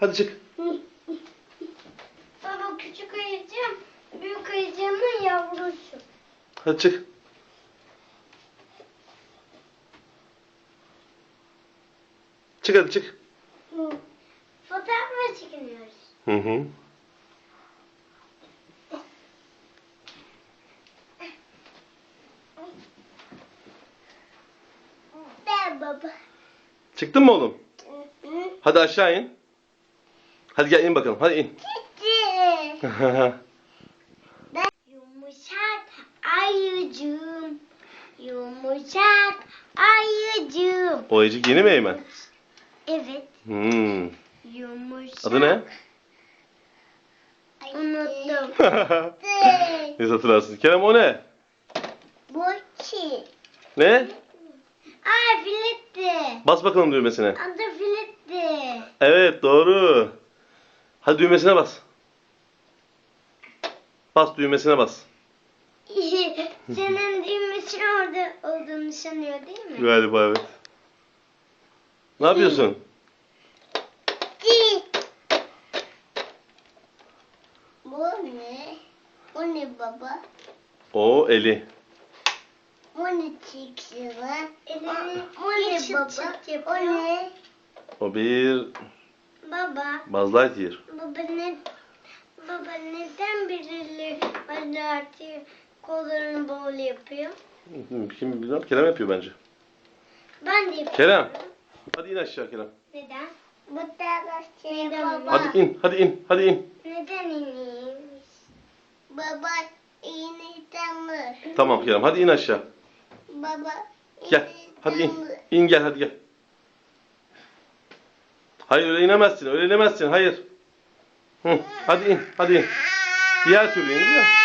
Hadi çık. Baba küçük ayıcığım, büyük ayıcığımın yavrusu. Hadi çık. Çık hadi çık. Hı. Fotoğraf mı çekiniyoruz? Hı hı. Ben baba. Çıktın mı oğlum? Hı hı. Hadi aşağı in. Hadi gel in bakalım. Hadi in. Ben yumuşak ayıcığım. Yumuşak ayıcığım. o ayıcık yeni mi Eymen? Evet. Hmm. Yumuşak. Adı ne? Unuttum. ne hatırlarsın? Kerem o ne? Boçi. Ne? Aa filetti. Bas bakalım düğmesine. Adı filetti. Evet doğru. Hadi düğmesine bas. Bas düğmesine bas. Senin düğmesinin orada olduğunu sanıyor değil mi? Galiba evet. Ne yapıyorsun? Bu ne? O ne baba? O Eli. O ne? Elini o ne baba? O ne? O bir Baba, Buzz Lightyear. Baba ne? Baba neden birileri Alaaddin kollarını böyle yapıyor? Kim bilmiyorum. Kerem yapıyor bence. Ben de yapıyorum. Kerem. Hadi in aşağı Kerem. Neden? Bu taraf Neden baba? Hadi in, hadi in, hadi in. Neden ineyim? Baba tanır. Tamam Kerem, hadi in aşağı. Baba Gel, hadi in. İn gel, hadi gel. Hayır öyle inemezsin, öyle inemezsin, hayır. Hı, hadi in, hadi in. Diğer türlü in diyor.